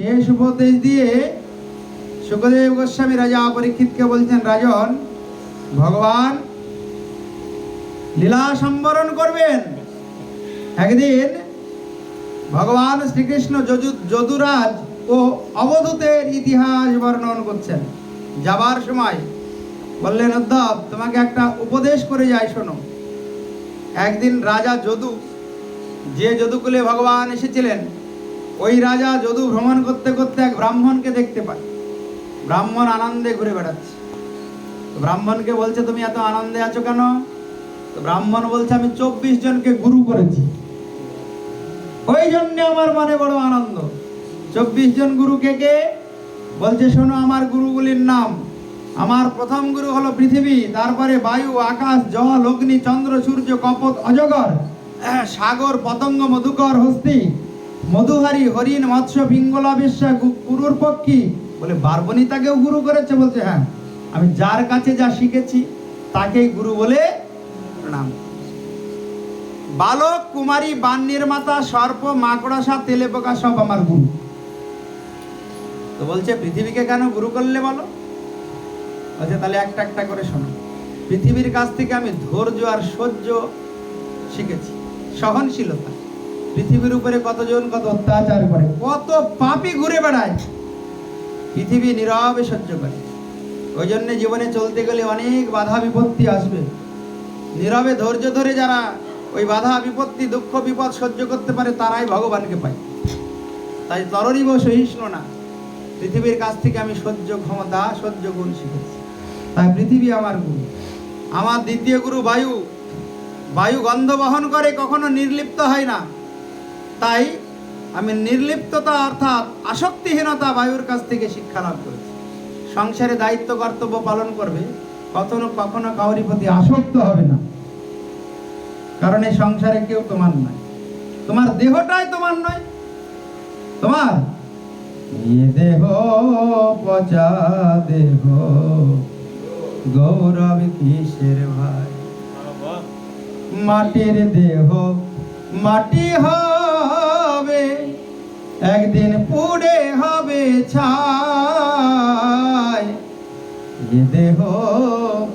শেষ উপদেশ দিয়ে সুখদেব গোস্বামী রাজা পরীক্ষিতকে বলছেন রাজন ভগবান লীলা সম্বরণ করবেন একদিন ভগবান শ্রীকৃষ্ণ যদুরাজ ও অবধূতের ইতিহাস বর্ণন করছেন যাবার সময় বললেন উদ্ধব তোমাকে একটা উপদেশ করে যাই শোনো একদিন রাজা যদু যে যদুকুলে ভগবান এসেছিলেন ওই রাজা যদু ভ্রমণ করতে করতে এক ব্রাহ্মণকে দেখতে পায়। ব্রাহ্মণ আনন্দে ঘুরে বেড়াচ্ছে। ব্রাহ্মণকে বলছে, তুমি এত আনন্দে আছো কেন? ব্রাহ্মণ বলছে, আমি চব্বিশ জনকে গুরু করেছি। ওই জন্য আমার মনে বড় আনন্দ। চব্বিশ জন গুরু কে কে? বলছে, শোনো, আমার গুরুগুলির নাম। আমার প্রথম গুরু হলো পৃথিবী, তারপরে বায়ু, আকাশ, জল, অগ্নি, চন্দ্র, সূর্য, কপত, অজগর, সাগর, পতঙ্গ, মধুকর, হস্তি মধুহারি হরিণ মৎস্য পিঙ্গলা বিশ্বা গুরুর পক্ষী। বলে, বারবনিতাকেও গুরু করেছে। বলছে হ্যাঁ আমি যার কাছে যা শিখেছি, তাকেই গুরু বলে প্রণাম বালক, কুমারী, বান নির্মাতা, সর্প মাকড়াসা তেলে পোকা, সব আমার গুরু। তো বলছে, পৃথিবীকে কেন গুরু করলে বলো? বলছে, তাহলে একটা একটা করে শোনো। পৃথিবীর কাছ থেকে আমি ধৈর্য আর সহ্য শিখেছি। সহনশীলতা। পৃথিবীর উপরে কতজন কত অত্যাচার করে, কত পাপি ঘুরে বেড়ায়। পৃথিবী নীরবে সহ্য করে। ওই জন্য জীবনে চলতে গেলে অনেক বাধা বিপত্তি আসবে। নীরবে ধৈর্য ধরে যারা ওই বাধা, বিপত্তি, দুঃখ, বিপদ সহ্য করতে পারে, তারাই ভগবানকে পায়। তাই তররিব সহিষ্ণু না। পৃথিবীর কাছ থেকে আমি সহ্য ক্ষমতা, সহ্য গুণ শিখেছি। তাই পৃথিবী আমার গুরু। আমার দ্বিতীয় গুরু বায়ু। বায়ু গন্ধ বহন করে কখনো নির্লিপ্ত হয় না। তাই আমি নির্লিপ্ততা অর্থাৎ আসক্তিহীনতা বায়ুর কাছ থেকে শিক্ষা লাভ করেছি। সংসারে দায়িত্ব, কর্তব্য পালন করবে, কখনো কখনো কাউরি প্রতি আসক্ত হবে না। কারণ এই সংসারে কেউ তোমার নয়। তোমার দেহটাই তোমার নয়। তোমার দেহ পচা দেহ। গৌরব কিসের ভাই? মাটির দেহ। মাটি হবে একদিন পুড়ে হবে ছাই। এ দেহ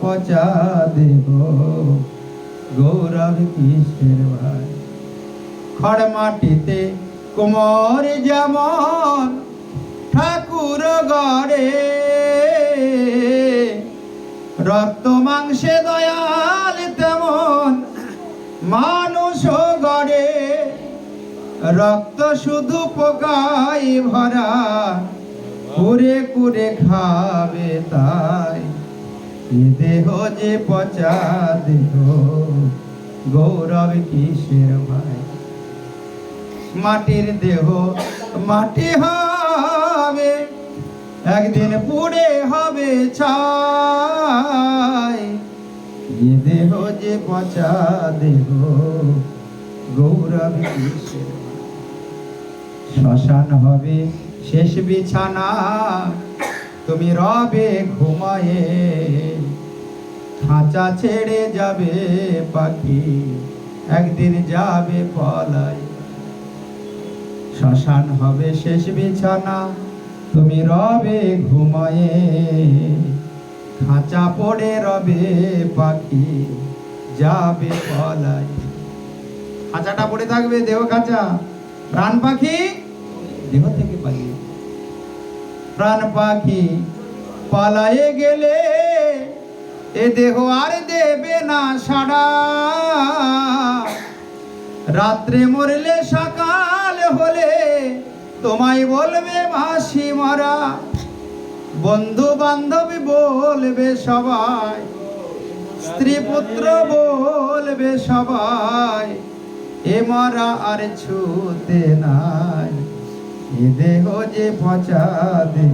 পচা দেহ গৌরব কিসের ভাই। খড় মাটিতে কুমোর যেমন, ঠাকুর গড়ে। রক্ত মাংসে দয়াল তেমন মানুষ গড়ে। রক্ত শুধু পোকাই ভরা কুরে কুরে খাবে তাই। দেহ যে পচা দেহ, গৌরব কিসের ভাই মাটির দেহ মাটি হবে, একদিন পুড়ে হবে ছাই। এ দেহ যে পচা দেহ, গৌরব কিসের? শ্মশান হবে, শেষ বিছানা। তুমি রবে ঘুমায়ে, খাঁচা ছেড়ে যাবে পাখি, একদিন যাবে পলাই। শ্মশান হবে, শেষ বিছানা, তুমি রবে ঘুমায়ে, খাঁচা পড়ে রবে পাখি, যাবে পলাই। খাঁচাটা পড়ে থাকবে, দেহ খাঁচা। প্রাণ পাখি দেহ থেকে পালিয়ে। প্রাণ পাখি পালায়ে গেলে এ দেহ আর দেবে না সাড়া। রাত্রে মরলে সকাল হলে তোমায় বলবে মাসি মারা। বন্ধু বান্ধবী বলবে সবাই স্ত্রী পুত্র বলবে সবাই এ মরা আর ছুতে নাই। এ দেহ যে পচা দেহ,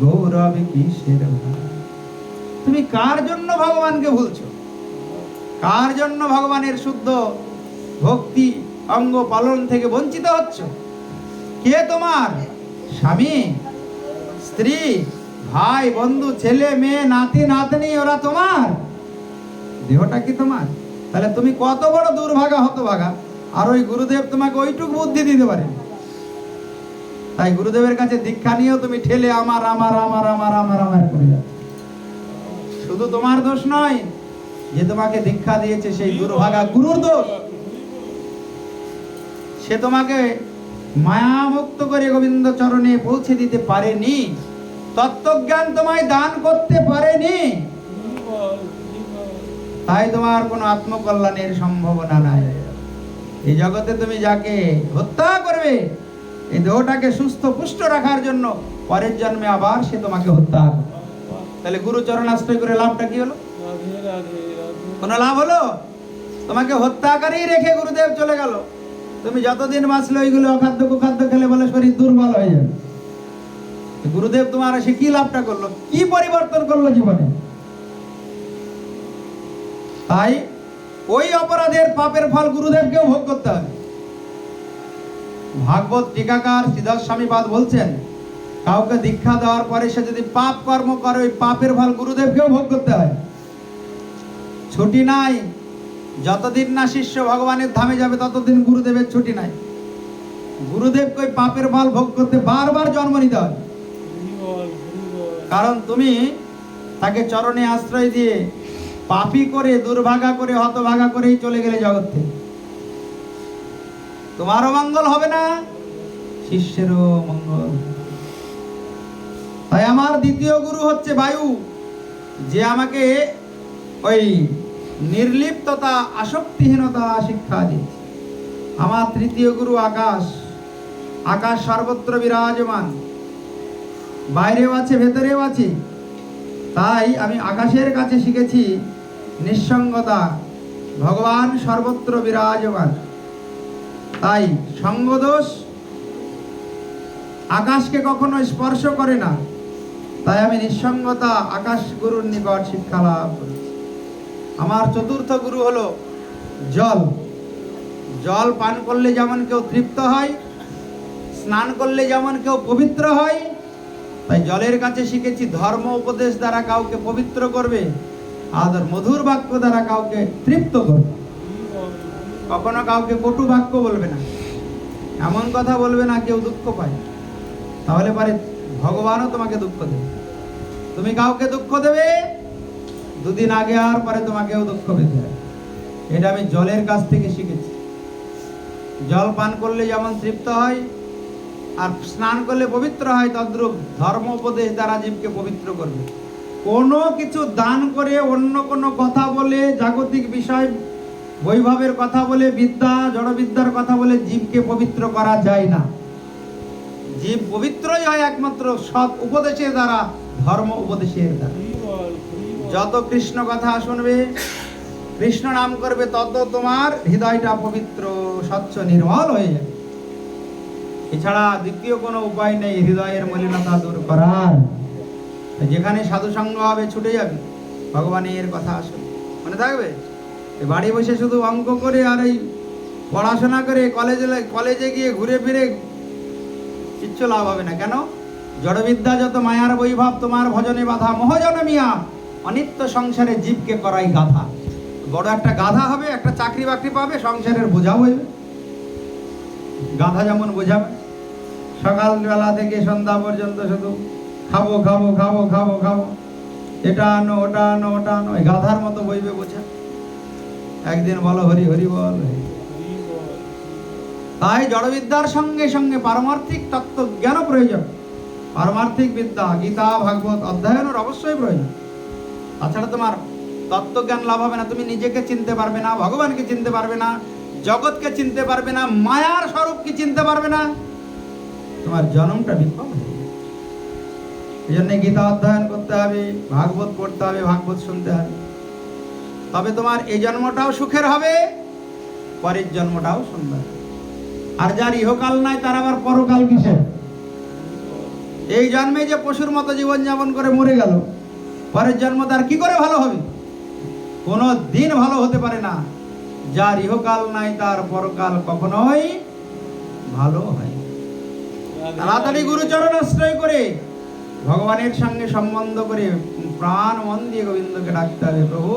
গৌরব কিসের? তুমি কার জন্য ভগবানকে ভুলছো? কার জন্য ভগবানের শুদ্ধ ভক্তি অঙ্গ পালন থেকে বঞ্চিত হচ্ছ? কে তোমার? স্বামী? স্ত্রী? ভাই, বন্ধু, ছেলে, মেয়ে, নাতি, নাতনি, ওরা তোমার? দেহটা কি তোমার? তাহলে তুমি কত বড় দুর্ভাগা, হতভাগা? আর ওই গুরুদেব তোমাকে ওইটুকু বুদ্ধি দিতে পারে তাই গুরুদেবের কাছে দীক্ষা নিয়েও তুমি ঠেলে আমার আমার আমার আমার আমার আমার করে যাচ্ছ শুধু তোমার দোষ নয়, যে তোমাকে দীক্ষা দিয়েছে সেই দুর্ভাগা গুরুর দোষ। সে তোমাকে মায়ামুক্ত করে গোবিন্দ চরণে পৌঁছে দিতে পারেনি। তত্ত্বজ্ঞান তোমায় দান করতে পারেনি। তাই তোমার কোনো আত্মকল্যাণের সম্ভাবনা নাই। এই জগতে তুমি যাকে হত্যা করবে, এই দেহটাকে সুস্থ, পুষ্ট রাখার জন্য পরের জন্মে আবার সে তোমাকে হত্যা করবে। তাহলে গুরুচরণ আশ্রয় করে লাভটা কি হলো? কোনো লাভ হলো? তোমাকে হত্যাকারী রেখে গুরুদেব চলে গেল। তুমি যতদিন বাঁচলে ওইগুলো অখাদ্য কুখাদ্য খেলে বলে শরীর দুর্বল হয়ে যাবে। গুরুদেব তোমার সে কি লাভটা করল? কি পরিবর্তন করল জীবনে? তাই ওই অপরাধের পাপের ফল গুরুদেবকেও ভোগ করতে হবে। ভাগবত টিকাকার সিদ্ধার্থ স্বামীপাদ বলছেন, কাউকে দীক্ষা দেওয়ার পরে সে যদি পাপ কর্ম করে, ওই পাপের ফল গুরুদেবকেও ভোগ করতে হয়। ছুটি নাই, যতদিন না শিষ্য ভগবানের ধামে যাবে, ততদিন গুরুদেবের ছুটি নাই। গুরুদেবকে ওই পাপের ফল ভোগ করতে বারবার জন্ম নিতে হয় কারণ তুমি তাকে চরণে আশ্রয় দিয়ে পাপি করে, দুর্ভাগা করে, হতভাগা করেই চলে গেলে জগৎ থেকে। তোমারও মঙ্গল হবে না, শিষ্যেরও মঙ্গল তাই আমার দ্বিতীয় গুরু হচ্ছে বায়ু। যে আমাকে ওই নির্লিপ্ততা, আসক্তিহীনতা শিক্ষা দিয়েছে। আমার তৃতীয় গুরু আকাশ। আকাশ সর্বত্র বিরাজমান। বাইরেও আছে, ভেতরেও আছে। তাই আমি আকাশের কাছে শিখেছি নিঃসঙ্গতা। ভগবান সর্বত্র বিরাজমান। তাই সঙ্গদোষ আকাশকে কখনো স্পর্শ করে না। তাই আমি নিঃসঙ্গতা আকাশ গুরুর নিকট শিক্ষা লাভ করেছি। আমার চতুর্থ গুরু হলো জল। জল পান করলে যেমন কেউ তৃপ্ত হয়, স্নান করলে যেমন কেউ পবিত্র হয় তাই জলের কাছে শিখেছি ধর্ম উপদেশ দ্বারা কাউকে পবিত্র করবে, আদর মধুর বাক্য দ্বারা কাউকে তৃপ্ত করবে। কখনো কাউকে কটু বাক্য বলবে না। এমন কথা বলবে না কেউ দুঃখ পায়। তাহলে পারে ভগবানও তোমাকে দুঃখ দেবে। তুমি কাউকে দুঃখ দেবে? দুদিন আগে আর পরে তোমাকেও দুঃখ পেতে হবে। এটা আমি জলের কাছ থেকে শিখেছি। জল পান করলে যেমন তৃপ্ত হয় আর স্নান করলে পবিত্র হয়, তদ্রূপ ধর্ম উপদেশ দ্বারা জীবকে পবিত্র করবে। কোনো কিছু দান করে অন্য কোনো কথা বলে, জাগতিক বিষয়, বৈভবের কথা বলে, বিদ্যা, জড়বিদ্যার কথা বলে জীবকে পবিত্র করা যায় না। জীব পবিত্রই হয় একমাত্র সৎ উপদেশের দ্বারা, ধর্ম উপদেশের দ্বারা। যত কৃষ্ণ কথা শুনবে, কৃষ্ণ নাম করবে, তত তোমার হৃদয়টা পবিত্র, স্বচ্ছ, নির্মল হয়ে যাবে। এছাড়া দ্বিতীয় কোনো উপায় নেই, হৃদয়ের মলিনতা দূর করার। যেখানে সাধু সঙ্গ হবে, ছুটে যাবে। ভগবানের কথা আসবে মনে থাকবে? বাড়ি বসে শুধু অঙ্ক করে আর এই পড়াশোনা করে কলেজে কলেজে গিয়ে ঘুরে ফিরে কিচ্ছু লাভ হবে না। কেন? জড়বিদ্যা যত মায়ার বৈভব, তোমার ভজনে বাধা। মহজন মিয়া, অনিত্য সংসারে জীবকে করাই গাধা। বড় একটা গাধা হবে, একটা চাকরি বাকরি পাবে, সংসারের বোঝা হইবে গাধা যেমন বোঝাবে। সকালবেলা থেকে সন্ধ্যা পর্যন্ত শুধু খাব খাব খাব খাব খাব। এটা আনো, ওটা আনো ওটা আনো। গাধার মতো বইবে বোঝা? একদিন বলো, হরি হরি বল। তাই জড়বিদ্যার সঙ্গে সঙ্গে পারমার্থিক তত্ত্ব জ্ঞান প্রয়োজন। পারমার্থিক বিদ্যা, গীতা, ভাগবত অধ্যয়নের অবশ্যই প্রয়োজন। তাছাড়া তোমার তত্ত্বজ্ঞান লাভ হবে না। তুমি নিজেকে চিনতে পারবে না, ভগবানকে চিনতে পারবে না, জগৎকে চিনতে পারবে না, মায়ার স্বরূপকে চিনতে পারবে না। তোমার জন্মটা বিফল এই জন্য গীতা অধ্যয়ন করতে হবে, ভাগবত পড়তে হবে, ভাগবত শুনতে হবে। তবে তোমার এই জন্মটাও সুখের হবে, পরের জন্মটাও সুন্দর। আর যার ইহকাল নাই, তার আবার পরকাল কিসের? এই জন্মে যে পশুর মতো জীবন যাপন করে মরে গেল, পরের জন্ম তার কি করে ভালো হবে? কোনো দিন ভালো হতে পারে না। যার ইহকাল নাই, তার পরকাল কখনোই ভালো হয় তাড়াতাড়ি। গুরুচরণ আশ্রয় করে ভগবানের সঙ্গে সম্বন্ধ করে প্রাণ মন দিয়ে গোবিন্দকে ডাকতে হবে, প্রভু,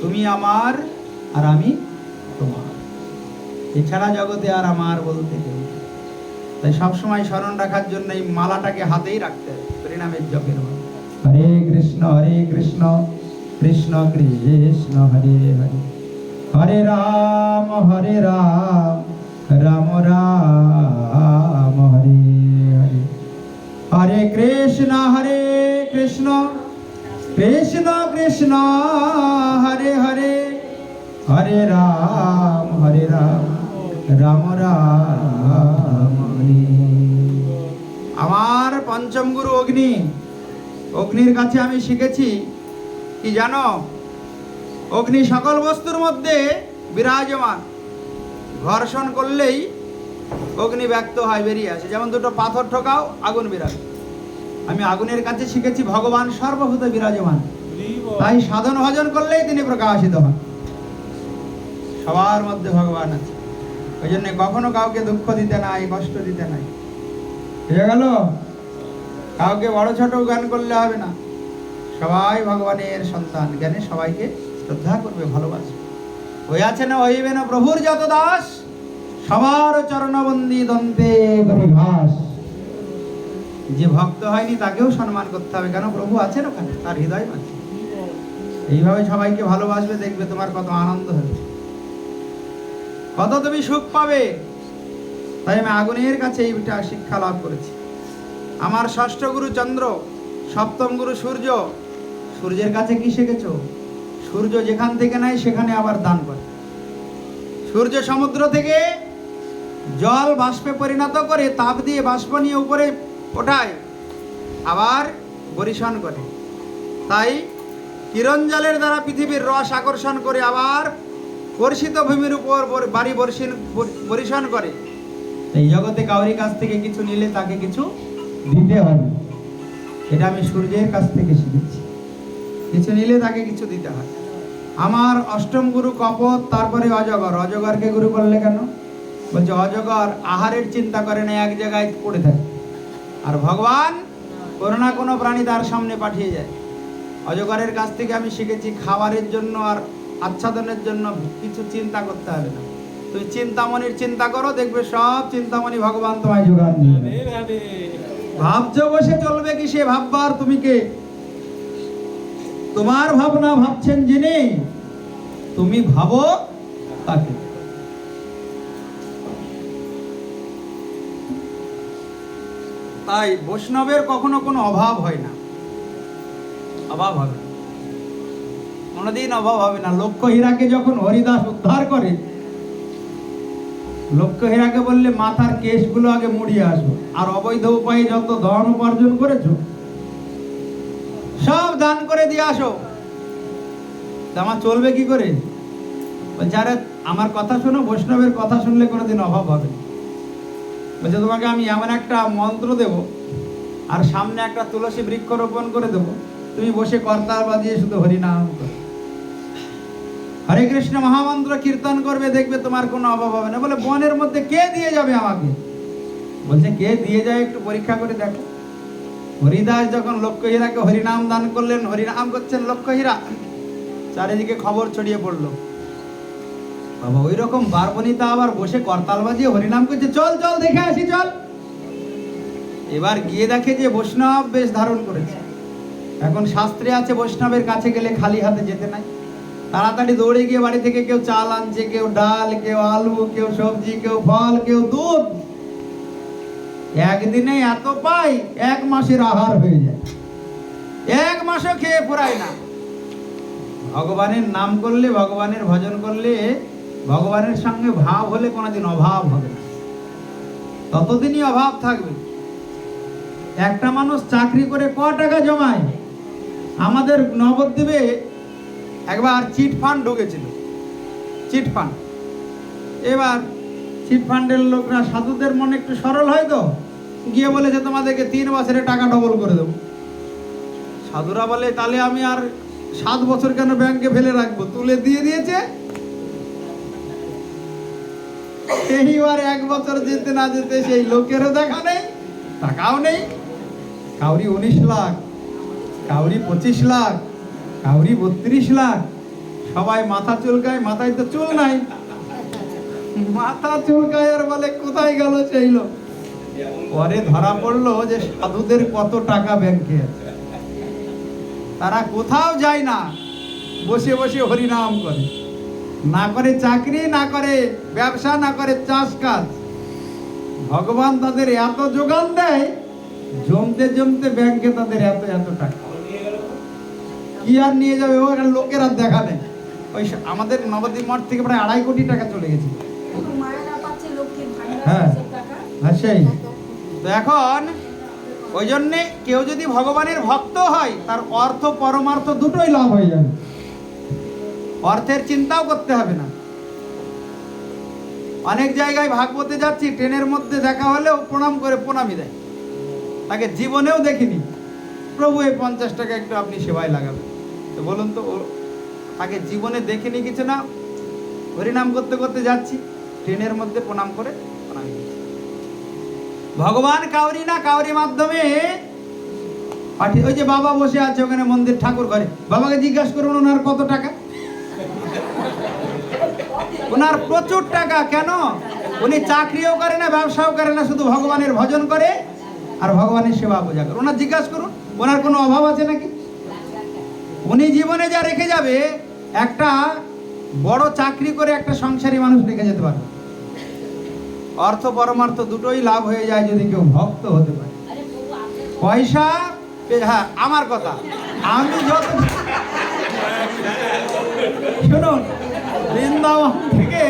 তুমি আমার আর আমি তোমার এছাড়া জগতে আর আমার বলতে কেউ তাই সবসময় স্মরণ রাখার জন্য এই মালাটাকে হাতেই রাখতে হবে, পরিণামের জপের। হরে কৃষ্ণ হরে কৃষ্ণ কৃষ্ণ কৃষ্ণ, হরে হরে হরে রাম হরে রাম রাম রাম, হরে হরে। হরে কৃষ্ণ হরে কৃষ্ণ। কৃষ্ণ কৃষ্ণ, হরে হরে। হরে রাম হরে রাম। রাম রাম, হরে। আমার পঞ্চম গুরু অগ্নি। অগ্নির কাছে আমি শিখেছি, কি জানো? অগ্নি সকল বস্তুর মধ্যে বিরাজমান। ঘর্ষণ করলেই অগ্নি ব্যক্ত হয় বেরিয়ে আসে। যেমন দুটো পাথর ঠোকাও, আগুন বিরাজ। আমি আগুনের কাছে শিখেছি ভগবান সর্বভূত বিরাজমান। তাই সাধন ভজন করলেই তিনি প্রকাশিত হন। সবার মধ্যে ভগবান আছে। ওই জন্য কখনো কাউকে দুঃখ দিতে নাই, কষ্ট দিতে নাই। বুঝে গেল? কাউকে বড় ছোট জ্ঞান করলে হবে না। সবাই ভগবানের সন্তান। জ্ঞানে সবাইকে শ্রদ্ধা করবে, ভালোবাসবে। ওই আছে না হইবে না প্রভুর যত দাস, সবার চরণবন্দি দন্তে পরিভাস যে ভক্ত হয়নি তাকেও সম্মান করতে হবে, কেন প্রভু আছেন ওখানে? তার হৃদয় আছে। এইভাবে সবাইকে ভালোবাসবে, দেখবে তোমার কত আনন্দ হবে। কত তুমি সুখ পাবে? তাই আমি আগুনের কাছে এইটা শিক্ষা লাভ করেছি। আমার ষষ্ঠ গুরু চন্দ্র, সপ্তম গুরু সূর্য, সূর্যের কাছে কি শিখেছো? সূর্য যেখান থেকে নেয় সেখানে আবার দান করে। সূর্য সমুদ্র থেকে জল বাষ্পে পরিণত করে তাপ দিয়ে বাষ্প নিয়ে উপরে ওঠায়, আবার বরিশন করে। তাই কিরণ জলের দ্বারা পৃথিবীর রস আকর্ষণ করে আবার বর্ষিত ভূমির উপর বাড়ি বর্ষিন বরিশন করে। এই জগতে কাউরি কাছ থেকে কিছু নিলে তাকে কিছু দিতে হবে এটা আমি সূর্যের কাছ থেকে শিখেছি। কিছু নিলে তাকে কিছু দিতে হয়। আমার অষ্টম গুরু কপত তারপরে অজগর। অজগরকে গুরু করলে কেন? বলছে অজগর আহারের চিন্তা করে না এক জায়গায় পড়ে থাকে। আর ভগবান কোনো না কোনো প্রাণী তার সামনে পাঠিয়ে যায়। অজগরের কাছ থেকে আমি শিখেছি খাবারের জন্য আর আচ্ছাদনের জন্য কিছু চিন্তা করতে হবে না। তুমি চিন্তামণির চিন্তা করো দেখবে সব চিন্তামণি ভগবান তোমায় যোগান দিয়ে ভাবছ বসে চলবে কি সে ভাববার? তুমি কে? তোমার ভাবনা ভাবছেন যিনি, তুমি ভাবো তাকে। তাই বৈষ্ণবের কখনো কোনো অভাব হয় না। অভাব হবে। কোনোদিন অভাব হবে না। লক্ষ্য হীরাকে যখন হরিদাস উদ্ধার করে, লক্ষ্য হীরাকে বললে, মাথার কেশগুলো আগে মুড়িয়ে আসো আর অবৈধ উপায়ে যত ধন উপার্জন করেছ সব দান করে দিয়ে আসো। আমার চলবে কি করে? বলছে, আরে, আমার কথা শোনো, বৈষ্ণবের কথা শুনলে কোনোদিন অভাব হবে বলছে, তোমাকে আমি এমন একটা মন্ত্র দেব, আর সামনে একটা তুলসী বৃক্ষ রোপণ করে দেবো। তুমি বসে কর্তার বাজিয়ে শুধু হরিনাম করো। হরে কৃষ্ণ মহামন্ত্র কীর্তন করবে, দেখবে তোমার কোনো অভাব হবে না। বলে, বনের মধ্যে কে দিয়ে যাবে আমাকে? বলছে, কে দিয়ে যায় একটু পরীক্ষা করে দেখো। হরিদাস যখন লক্ষ্যহীরাকে হরিনাম দান করলেন, হরিনাম করছেন লক্ষ্যহীরা চারিদিকে খবর ছড়িয়ে পড়ল। বাবা ওই রকম বারবনিতা আবার বসে করতাল বাজিয়ে হরিনাম করছে। চল চল, দেখে আসি, চল। এবার গিয়ে দেখে যে বৈষ্ণব বেশ ধারণ করেছে। এখন শাস্ত্রে আছে, বৈষ্ণবের কাছে গেলে খালি হাতে যেতে নাই। তাড়াতাড়ি দৌড়ে গিয়ে বাড়ি থেকে কেউ চাল আনছে, কেউ ডাল, কেউ আলু, কেউ সবজি, কেউ ফল, কেউ দুধ। একদিনে এত পাই, এক মাসের আহার হয়ে যায়। এক মাসও খেয়ে ফুরায় না। ভগবানের নাম করলে, ভগবানের ভজন করলে, ভগবানের সঙ্গে ভাব হলে কোনোদিন অভাব হবে না। ততদিনই অভাব থাকবে। একটা মানুষ চাকরি করে ক টাকা জমায়? আমাদের নবদ্বীপে একবার চিট ফান্ড ঢুকেছিল। চিট ফান্ড এবার চিট ফান্ডের লোকরা সাধুদের মনে একটু সরল হয় তো? গিয়ে বলেছে তোমাদেরকে তিন বছরে টাকা ডবল করে দেবো। সাধুরা বলে, তাহলে আমি আর সাত বছর কেন ব্যাংকে ফেলে রাখব? তুলে দিয়ে দিয়েছে? এইবার এক বছর যেতে না যেতে সেই লোকেরও দেখা নেই, টাকাও নেই। কাউরি উনিশ লাখ, কাউরি পঁচিশ লাখ, কাউরি বত্রিশ লাখ। সবাই মাথা চুলকায়, মাথায় তো চুল নাই। মাথা চুলকায় আর বলে কোথায় গেল সেই লোক? পরে ধরা পড়ল যে সাধুদের কত টাকা ব্যাংকে আছে। তারা কোথাও যায় না, বসে বসে হরিনাম করে। না করে চাকরি, না করে ব্যবসা, না করে চাষ কাজ। ভগবান তাদের এত যোগান দেয়, জমতে জমতে ব্যাংকে তাদের এত এত টাকা। কি আর নিয়ে যাবে? ও লোকের আর দেখা নেই। ওই আমাদের নবদ্বীপ মঠ থেকে প্রায় আড়াই কোটি টাকা চলে গেছে। হ্যাঁ। আর সেই তো এখন, ওই জন্যে কেউ যদি ভগবানের ভক্ত হয়, তার অর্থ, পরমার্থ দুটোই লাভ হয়ে যাবে। অর্থের চিন্তাও করতে হবে না। অনেক জায়গায় ভাগবতে যাচ্ছি, ট্রেনের মধ্যে দেখা হলেও প্রণাম করে প্রণামই দেয়। তাকে জীবনেও দেখিনি। প্রভু, এই পঞ্চাশ টাকা একটু আপনি সেবায় লাগাবেন। তো বলুন তো তাকে জীবনে দেখিনি কিছু না? হরিনাম করতে করতে যাচ্ছি, ট্রেনের মধ্যে প্রণাম করে। ভগবান কাউরি না কাউরি মাধ্যমে পাঠিয়ে ওই যে বাবা বসে আছে ওখানে মন্দির ঠাকুর ঘরে। বাবাকে জিজ্ঞাসা করুন, ওনার কত টাকা? ওনার প্রচুর টাকা, কেন? উনি চাকরিও করে না, ব্যবসাও করে না, শুধু ভগবানের ভজন করে আর ভগবানের সেবা পূজা করে। ওনার জিজ্ঞাসা করুন, ওনার কোনো অভাব আছে নাকি? উনি জীবনে যা রেখে যাবে, একটা বড় চাকরি করে একটা সংসারী মানুষ রেখে যেতে পারে অর্থ পরমার্থ দুটোই লাভ হয়ে যায় যদি কেউ ভক্ত হতে পারে। পয়সা হ্যাঁ আমার কথা। আমি যত শুনুন বৃন্দাবন থেকে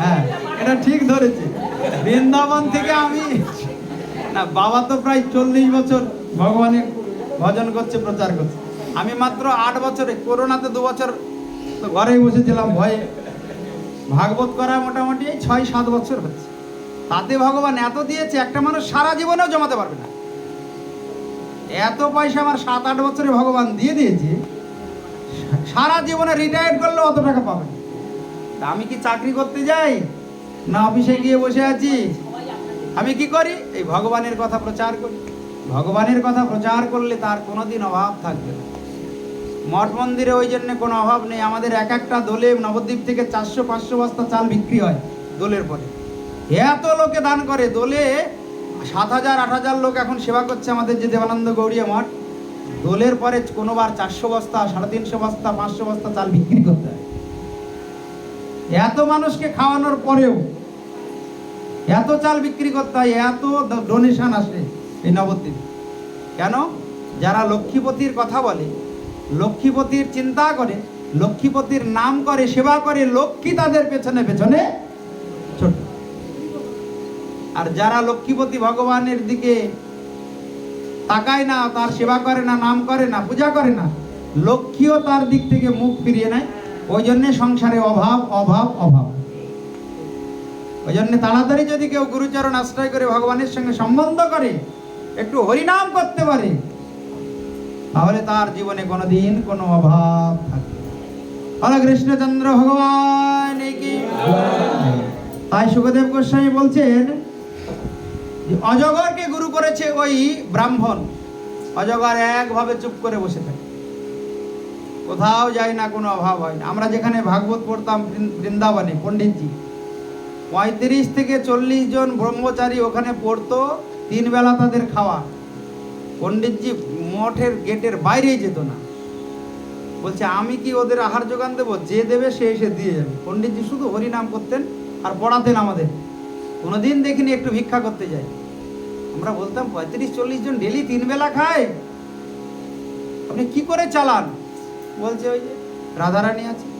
হ্যাঁ এটা ঠিক ধরেছে। বৃন্দাবন থেকে আমি না বাবা তো প্রায় চল্লিশ বছর ভগবানের ভজন করছে প্রচার করছে। আমি মাত্র আট বছরে করোনাতে দু বছর তো ঘরেই বসেছিলাম ভয়ে ভাগবত করা মোটামুটি ছয়, সাত বছর হচ্ছে। তাতে ভগবান এত দিয়েছে, একটা মানুষ সারা জীবনেও জমাতে পারবে না। এত পয়সা আমার সাত, আট বছরে ভগবান দিয়ে দিয়েছে, সারা জীবনে রিটায়ার্ড করলে অত টাকা পাবে তা আমি কি চাকরি করতে যাই? না, অফিসে গিয়ে বসে আছি। আমি কি করি? এই ভগবানের কথা প্রচার করি। ভগবানের কথা প্রচার করলে তার কোনোদিন অভাব থাকবে না। মঠ মন্দিরে ওই জন্য কোনো অভাব নেই। আমাদের এক একটা দোলে নবদ্বীপ থেকে চারশো, পাঁচশো বস্তা চাল বিক্রি হয় দোলের পরে। এত লোকে দান করে, দোলে সাত হাজার, আট হাজার লোক এখন সেবা করছে আমাদের যে দেবানন্দ গৌড়িয়া মঠ। দোলের পরে কোনোবার চারশো বস্তা, সাড়ে তিনশো বস্তা, পাঁচশো বস্তা চাল বিক্রি করতে হয়। এত মানুষকে খাওয়ানোর পরেও এত চাল বিক্রি করতে হয়, এত ডোনেশন আসে এই নবদ্বীপ। কেন? যারা লক্ষ্মীপতির কথা বলে লক্ষ্মীপতির চিন্তা করে, লক্ষ্মীপতির নাম করে, সেবা করে, লক্ষ্মী তাদের পেছনে পেছনে ছোট। আর যারা লক্ষ্মীপতি ভগবানের দিকে তাকায় না, তার সেবা করে না, নাম করে না, পূজা করে না, লক্ষ্মীও তার দিক থেকে মুখ ফিরিয়ে নেয়। ওই জন্যে সংসারে অভাব অভাব অভাব। ওই জন্য তাড়াতাড়ি যদি কেউ গুরুচরণ আশ্রয় করে ভগবানের সঙ্গে সম্বন্ধ করে, একটু হরিনাম করতে পারে তাহলে তার জীবনে কোনোদিন কোনো অভাব থাকবে না। হরে কৃষ্ণচন্দ্র ভগবান তাই সুখদেব গোস্বামী বলছেন অজগরকে গুরু করেছে ওই ব্রাহ্মণ। অজগর একভাবে চুপ করে বসে থাকে। কোথাও যায় না, কোনো অভাব হয় না। আমরা যেখানে ভাগবত পড়তাম বৃন্দাবনে, পণ্ডিতজি। পঁয়ত্রিশ থেকে চল্লিশ জন ব্রহ্মচারী ওখানে পড়তো তিন বেলা তাদের খাওয়া। পণ্ডিতজি মঠের গেটের বাইরেই যেত না। বলছে, আমি কি ওদের আহার যোগান দেবো? যে দেবে সে এসে দিয়ে যাবে। পণ্ডিতজি শুধু হরিনাম করতেন আর পড়াতেন আমাদের। কোনোদিন দেখিনি একটু ভিক্ষা করতে যাই। আমরা বলতাম, পঁয়ত্রিশ, চল্লিশ জন ডেলি তিন বেলা খায়। আপনি কি করে চালান? বলছে, ওই যে রাধারানী আছে।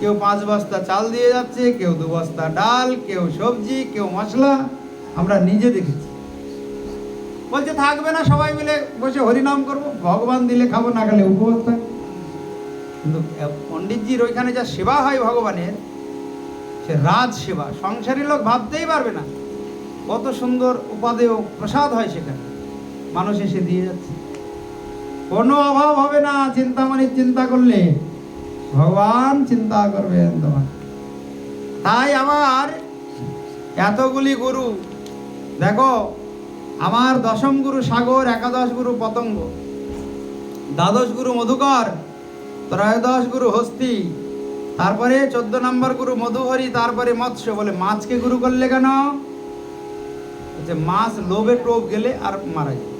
কেউ পাঁচ বস্তা চাল দিয়ে যাচ্ছে, কেউ দু বস্তা ডাল, কেউ সবজি, কেউ মশলা। আমরা নিজে দেখেছি। বলছে, থাকবে না, সবাই মিলে বসে হরিনাম করব। ভগবান দিলে খাব, না খেলে উপবাস থাকব কিন্তু পণ্ডিতজির ওইখানে যা সেবা হয় ভগবানের, সে রাজ সেবা, সংসারী লোক ভাবতেই পারবে না কত সুন্দর উপাদেয় প্রসাদ হয় সেখানে। মানুষ এসে দিয়ে যাচ্ছে। কোনো অভাব হবে না, চিন্তামণির চিন্তা করলে ভগবান চিন্তা করবেন তোমার তাই আমার এতগুলি গুরু, দেখো আমার দশম গুরু সাগর, একাদশ গুরু পতঙ্গ, দ্বাদশ গুরু মধুকর, ত্রয়োদশ গুরু হস্তি, তারপরে চোদ্দ নম্বর গুরু মধুহরি, তারপরে মৎস্য বলে মাছকে গুরু করলে কেন? বলছে মাছ লোভে টোপ গেলে আর মারা যায়।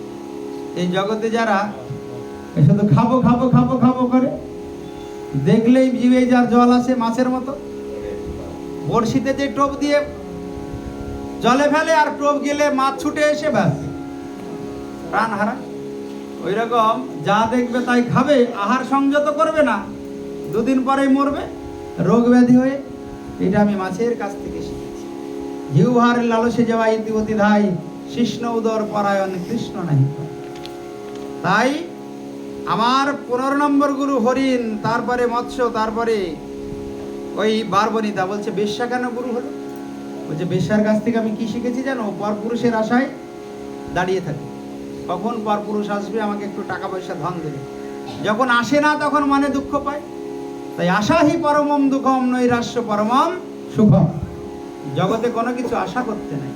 এই জগতে যারা শুধু খাব খাব খাব খাব করে, দেখলেই জিভে যার জল আসে মাছের মতো। বড়শিতে যে টোপ দিয়ে জলে ফেলে আর টোপ গেলে মাছ ছুটে এসে ব্যাস। প্রাণ হারা। ওই রকম যা দেখবে তাই খাবে, আহার সংযত করবে না। দুদিন পরেই মরবে, রোগ ব্যাধি হয়ে। এটা আমি মাছের কাছ থেকে শিখেছি। জিহ্বার লালসে যাওয়া ইতিমতি ধাই, কৃষ্ণ উদর পরায়ণ, কৃষ্ণ নাই তাই আমার পনেরো নম্বর গুরু হরিণ, তারপরে মৎস্য, তারপরে ওই বারবনিতা বলছে বেশ্যা কেন গুরু হলো। বলছে বেশ্যার কাছ থেকে আমি কি শিখেছি জানো? পরপুরুষের আশায় দাঁড়িয়ে থাকি। কখন পরপুরুষ আসবে আমাকে একটু টাকা পয়সা ধন দেবে। যখন আসে না, তখন মনে দুঃখ পায়। তাই আশাহি পরমম দুঃখম, নৈরাশ্য পরমম সুখম। জগতে কোনো কিছু আশা করতে নাই।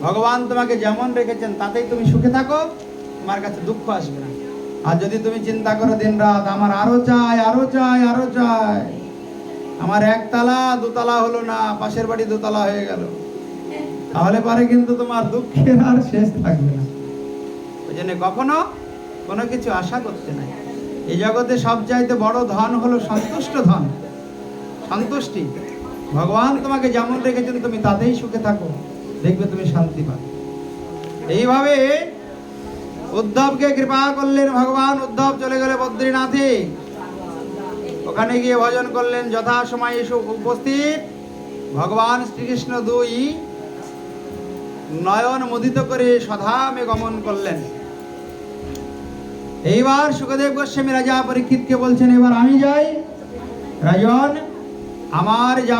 ভগবান তোমাকে যেমন রেখেছেন, তাতেই তুমি সুখে থাকো। তোমার কাছে দুঃখ আসবে না। আর যদি তুমি চিন্তা করো দিন রাত আমার আরও চাই আরও চাই আরও চাই। আমার একতলা দোতলা হলো না, পাশের বাড়ি দোতলা হয়ে গেল। তাহলে পরে কিন্তু তোমার দুঃখের আর শেষ থাকবে না। ওই জন্য কখনো কোনো কিছু আশা করতে নাই। এই জগতে সবচাইতে বড় ধন হলো সন্তুষ্ট ধন। সন্তুষ্টি। ভগবান তোমাকে যেমন রেখেছেন তুমি তাতেই সুখে থাকো। দেখবে তুমি শান্তি পাবে। এইভাবে উদ্ধবকে কৃপা করলেন ভগবান। উদ্ধব চলে গেলে বদ্রীনাথে। ওখানে গিয়ে ভজন করলেন যথা সময় এসে উপস্থিত। ভগবান শ্রীকৃষ্ণ দুই নয়ন মুদিত করে সধামে গমন করলেন। এইবার সুখদেব গোস্বামী রাজা পরীক্ষিতকে বলছেন, এবার আমি যাই। রাজন, আমার যা